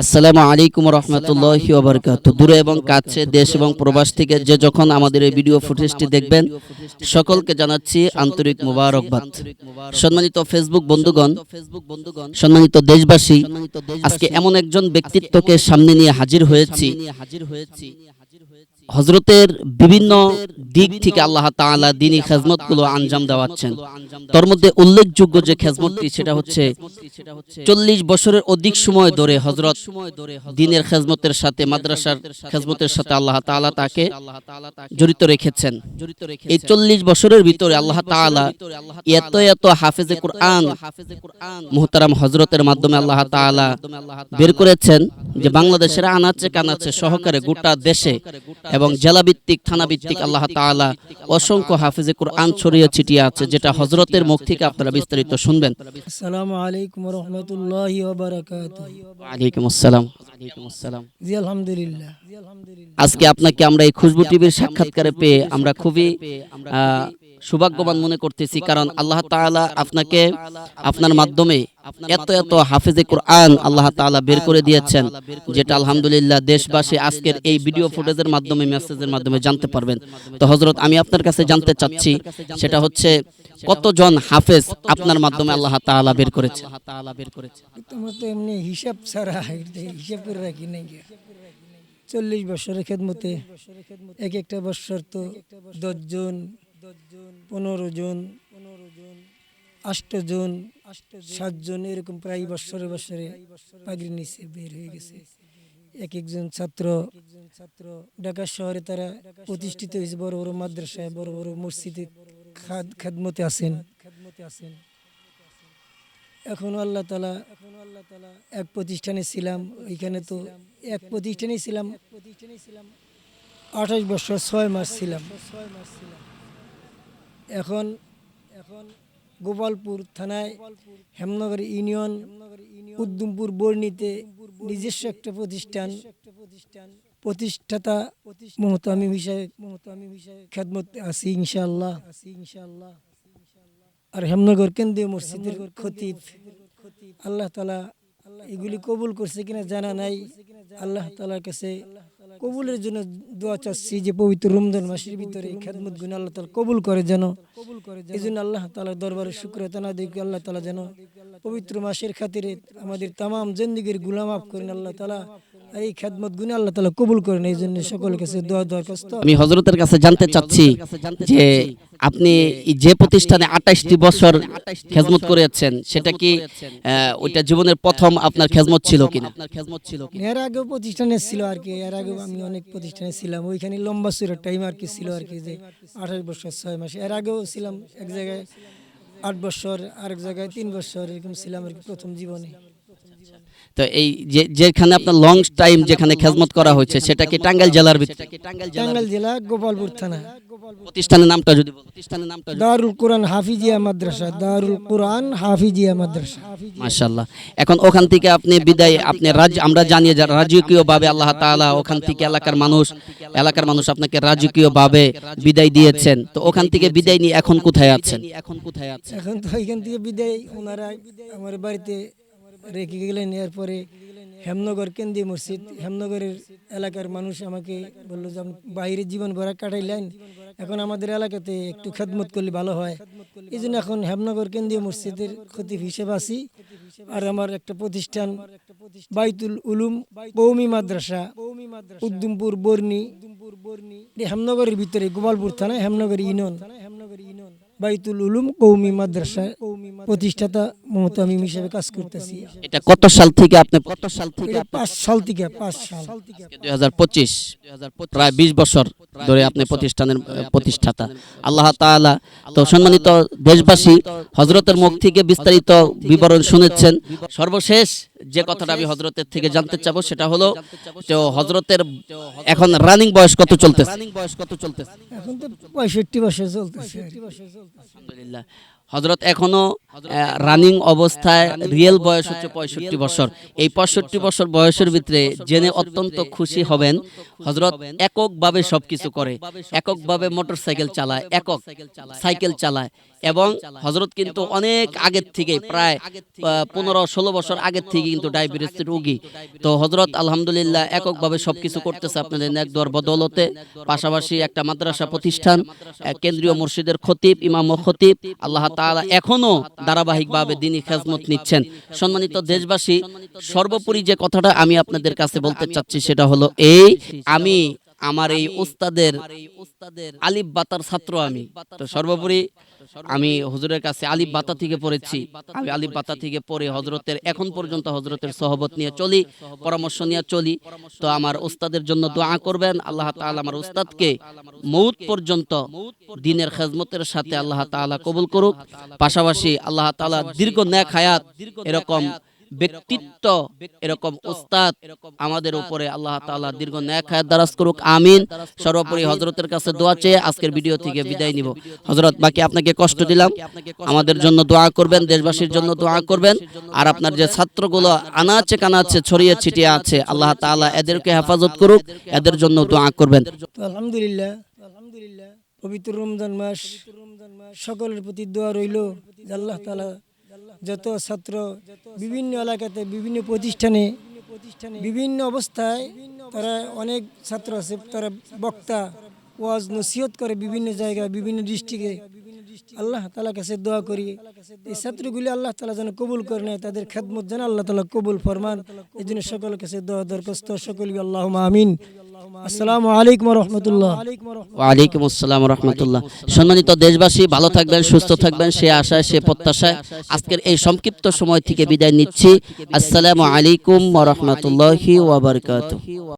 আসসালামু আলাইকুম রহমতুল্লাহ ওবরকাত। দূরে এবং কাছে দেশ এবং প্রবাস থেকে যে যখন আমাদের এই ভিডিও ফুটেজটি দেখবেন সকলকে জানাচ্ছি আন্তরিক মুবারকবাদ। সম্মানিত ফেসবুক বন্ধুগণ সম্মানিত দেশবাসী আজকে এমন একজন ব্যক্তিত্বকে সামনে নিয়ে হাজির হয়েছি। হজরতের বিভিন্ন দিক থেকে আল্লাহ তাআলা দিনী খেজমতগুলো আঞ্জাম দেওয়াচ্ছেন। তার মধ্যে উল্লেখযোগ্য যে খেজমতটি সেটা হচ্ছে চল্লিশ বছরের অধিক সময় ধরে হজরত দিনের খেজমতের সাথে মাদ্রাসার খেজমতের সাথে আল্লাহ তাআলা তাকে জড়িত রেখেছেন। এই চল্লিশ বছরের ভিতরে আল্লাহ তাআলা এত এত হাফেজে কোরআন মুহতারাম হজরতের মাধ্যমে আল্লাহ তাআলা বের করেছেন যে বাংলাদেশের আনাচে কানাচে সহকারে গোটা দেশে এবং জেলা ভিত্তিক থানা ভিত্তিক আল্লাহ তাআলা অসংখ্য হাফেজে কোরআন ছড়িয়ে ছিটিয়ে আছে যেটা হজরতের মুখ থেকে আপনারা বিস্তারিত শুনবেন। আসসালামু আলাইকুম রহমতুল্লাহি ওয়ালাইকুম আসসালাম। আসসালাম জি আলহামদুলিল্লাহ। আজকে আপনাকে আমরা এই খুশবু টিভির সাক্ষাৎকারে পেয়ে আমরা খুবই আহ, সৌভাগ্যবান মনে করতেছি কারণ আল্লাহ তাআলা আপনাকে আপনার মাধ্যমে এত এত হাফেজে কোরআন আল্লাহ তাআলা বের করে দিয়েছেন যেটা আলহামদুলিল্লাহ দেশবাসী আজকের এই ভিডিও ফুটেজের মাধ্যমে মেসেজের মাধ্যমে জানতে পারবেন। তো হজরত আমি আপনার কাছে জানতে চাচ্ছি সেটা হচ্ছে কতজন হাফেজ আপনার মাধ্যমে আল্লাহ তাআলা বের করেছে? তোমরা তো এমনি হিসাব ছাড়া হিসাব করে রাখি নাই। চল্লিশ বছরের খেদমতে এক একটা বছর তো দশজন পনেরো জুন পনেরো জন আষ্ট জন সাতজন এরকম প্রায় বছরে বছরে পাগড়ি নিচে বের হয়ে গেছে। এক একজন ছাত্র ছাত্র ঢাকা শহরে তারা প্রতিষ্ঠিত হয়েছে বড় বড় মাদ্রাসায় বড় বড় মসজিদে খাদ- খেদমতে আছেন। খেদমতে আছেন। এখন আল্লাহ তালা এখন আল্লাহ তালা এক প্রতিষ্ঠানে ছিলাম ওইখানে তো এক প্রতিষ্ঠানে ছিলাম। প্রতিষ্ঠানে ছিলাম। আঠাশ বছর ছয় মাস ছিলাম। এখন এখন গোপালপুর থানায় হেমনগর ইউনিয়ন, উদ্যমপুর বর্ণিতে নিজস্ব একটা প্রতিষ্ঠান, প্রতিষ্ঠাতা মোহতামি হিসাবে মোহতামি হিসাবে খেদমত আছি ইনশাআল্লাহ। আছি ইনশাআল্লাহ আর হেমনগর কেন্দ্রীয় মসজিদের খতিব, আল্লাহ তালা এগুলি কবুল করছে কিনা জানা নাই। আল্লাহ তালার কাছে কবুলের জন্য দোয়া চাচ্ছি যে পবিত্র রমজান মাসের ভিতরে খেদমত গুণ আল্লাহ তালা কবুল করে যেন কবুল করে এই জন্য আল্লাহ তালার দরবারে শুক্র তানা দিক আল্লাহ তালা যেন পবিত্র মাসের খাতিরে আমাদের তাম জেন্দিগির গুলাম মাফ করেন আল্লাহ তালা এই খেদমত গুণ আল্লাহ তালা কবুল করেন এই জন্য সকলের কাছে দোয়া দরখাস্ত আমি হজরতের কাছে জানতে চাচ্ছি যে আপনি যে প্রতিষ্ঠানে আঠাশটি বছর খেজমত করেছেন সেটা কি ওইটা জীবনের প্রথম আপনার খেজমত ছিল কিনা? এর আগেও প্রতিষ্ঠানে ছিল আর কি এর আগেও আমি অনেক প্রতিষ্ঠানে ছিলাম। ওইখানে লম্বা সুরের টাইম আর কি ছিল আর কি যে আঠাশ বছর ছয় মাস। এর আগেও ছিলাম এক জায়গায় আট বছর আরেক জায়গায় তিন বছর এরকম ছিলাম আর কি প্রথম জীবনে। তো এই যে যেখানে আপনার লং টাইম যেখানে খেজমত করা হয়েছে সেটা কি টাঙ্গাইল জেলার ভিতরে টাঙ্গাইল জেলা গোপালপুর থানা। প্রতিষ্ঠানের নামটা যদি প্রতিষ্ঠানের নামটা দারুল কোরআন হাফিজিয়া মাদ্রাসা দারুল কোরআন হাফিজিয়া মাদ্রাসা। মাশাআল্লাহ। এখন ওখান থেকে আপনি বিদায় আপনি রাজ আমরা জানি যে রাজকীয় ভাবে আল্লাহ তাআলা ওখান থেকে এলাকার মানুষ এলাকার মানুষ আপনাকে রাজকীয় ভাবে বিদায় দিয়েছেন। তো ওখান থেকে বিদায় নিয়ে এখন কোথায় আছেন? এখন কোথায় আছেন এখন তো এখান থেকে বিদায় ওনারা আমার বাড়িতে রেখে গেলেন। এরপরে হেমনগর কেন্দ্রীয় মসজিদ, হেমনগরের এলাকার মানুষ আমাকে বলল যে, আপনি বাইরে জীবন ভরা কাটাইলেন। এখন আমাদের এলাকাতে একটু খেদমত করলে ভালো হয়। এই জন্য এখন হেমনগর কেন্দ্রীয় মসজিদের খতিব হিসেবে আছি। আর আমার একটা প্রতিষ্ঠান, বাইতুল উলুম কৌমি মাদ্রাসা উদ্দুমপুর বর্ণি। হেমনগরের ভিতরে গোপালপুর থানা হেমনগর ইউনিয়ন। বাইতুল উলুম কৌমি মাদ্রাসা প্রতিষ্ঠাতা মোহতামিম হিসেবে কাজ করতেছি। এটা কত সাল থেকে আপনি কত সাল থেকে পাঁচ সাল থেকে পাঁচ সাল। দুই হাজার পঁচিশ প্রায় বিশ বছর ধরে আপনি প্রতিষ্ঠানের প্রতিষ্ঠাতা। আল্লাহ তাআলা তো সম্মানিত দেশবাসী হজরতের মুখ থেকে বিস্তারিত বিবরণ শুনেছেন। সর্বশেষ যে কথাটা আমি হজরতের থেকে জানতে চাবো সেটা হলো তো হজরতের এখন রানিং বয়স কত চলতেছে? রানিং বয়স কত চলতেছে? এখন তো পঁয়ষট্টি বছর চলতেছে আলহামদুলিল্লাহ। হজরত এখনও রানিং অবস্থায় রিয়েল বয়স হচ্ছে পঁয়ষট্টি বছর। এই পঁয়ষট্টি বছর। বয়সের ভিতরে জেনে অত্যন্ত খুশি হবেন হজরত এককভাবে সবকিছু করে। এককভাবে মোটর সাইকেল চালায় একক সাইকেল চালায়। এবং হজরত কিন্তু অনেক আগের থেকে প্রায় পনেরো ষোলো বছর আগের থেকে কিন্তু ডায়াবেটিস রোগী। তো হজরত আলহামদুলিল্লাহ এককভাবে সবকিছু করতেছে আপনাদের নেক দোয়ার বদৌলতে। পাশাপাশি একটা মাদ্রাসা প্রতিষ্ঠান কেন্দ্রীয় মসজিদের খতিব ইমাম ও খতিব। আল্লাহ তাআলা এখনও ধারাবাহিকভাবে দিনী খেজমত নিচ্ছেন। সম্মানিত দেশবাসী সর্বোপরি যে কথাটা আমি আপনাদের কাছে বলতে চাচ্ছি সেটা হলো এই আমি আমার এই উস্তাদের আলিফ বাতার ছাত্র আমি তো সর্বোপরি আমি হুজুরের কাছে আলিফ বাতা থেকে পড়েছি। আমি আলিফ বাতা থেকে পড়ে হজরতের এখন পর্যন্ত হজরতের সহবত নিয়ে চলি পরামর্শ নিয়ে চলি। তো আমার ওস্তাদের জন্য দোয়া করবেন। আল্লাহ তাআলা আমার ওস্তাদকে মৌত পর্যন্ত দিনের খেজমতের সাথে আল্লাহ তাআলা কবুল করুক। পাশাপাশি আল্লাহ তাআলা দীর্ঘ ন্যাক হায়াত এরকম ব্যক্তিত্ব এরকম উস্তাদ আমাদের উপরে আল্লাহ তাআলা দীর্ঘ ন্যাক হায়াত দারাজ করুক আমিন। সর্বোপরি হজরতের কাছে দোয়া চেয়ে আজকের ভিডিও থেকে বিদায় নিব। হজরত বাকি আপনাকে কষ্ট দিলাম। আমাদের জন্য দোয়া করবেন দেশবাসীর জন্য দোয়া করবেন। আর আপনার যে ছাত্রগুলো আনাচে কানাচে ছড়িয়ে ছিটিয়ে আছে আল্লাহ তাআলা এদেরকে হেফাজত করুক এদের জন্য দোয়া করবেন। আলহামদুলিল্লাহ আলহামদুলিল্লাহ পবিত্র রমজান মাস সকলের প্রতি দোয়া রইল যে আল্লাহ তালা যত ছাত্র বিভিন্ন এলাকাতে, বিভিন্ন প্রতিষ্ঠানে, বিভিন্ন অবস্থায় তারা অনেক ছাত্র আছে। তারা বক্তা, ওয়াজ নসিহত করে বিভিন্ন জায়গায়, বিভিন্ন ডিস্ট্রিক্টে। আল্লাহ তালা কাছে দোয়া করি, এই ছাত্রগুলি আল্লাহ তালা যেন কবুল করে নেয়, তাদের খেদমত যেন আল্লাহ তালা কবুল ফরমান। এই জন্য সকলের কাছে দোয়া দরখাস্ত, সকলকে আল্লাহ আমিন। আসসালামু আলাইকুম রহমতুল্লাহ। ওয়ালাইকুম আসসালাম রহমতুল্লাহ। সম্মানিত দেশবাসী ভালো থাকবেন সুস্থ থাকবেন সে আশায় সে প্রত্যাশায় আজকের এই সংক্ষিপ্ত সময় থেকে বিদায় নিচ্ছি। আসসালামু আলাইকুম ওয়া রাহমাতুল্লাহি ওয়া বারাকাতুহু।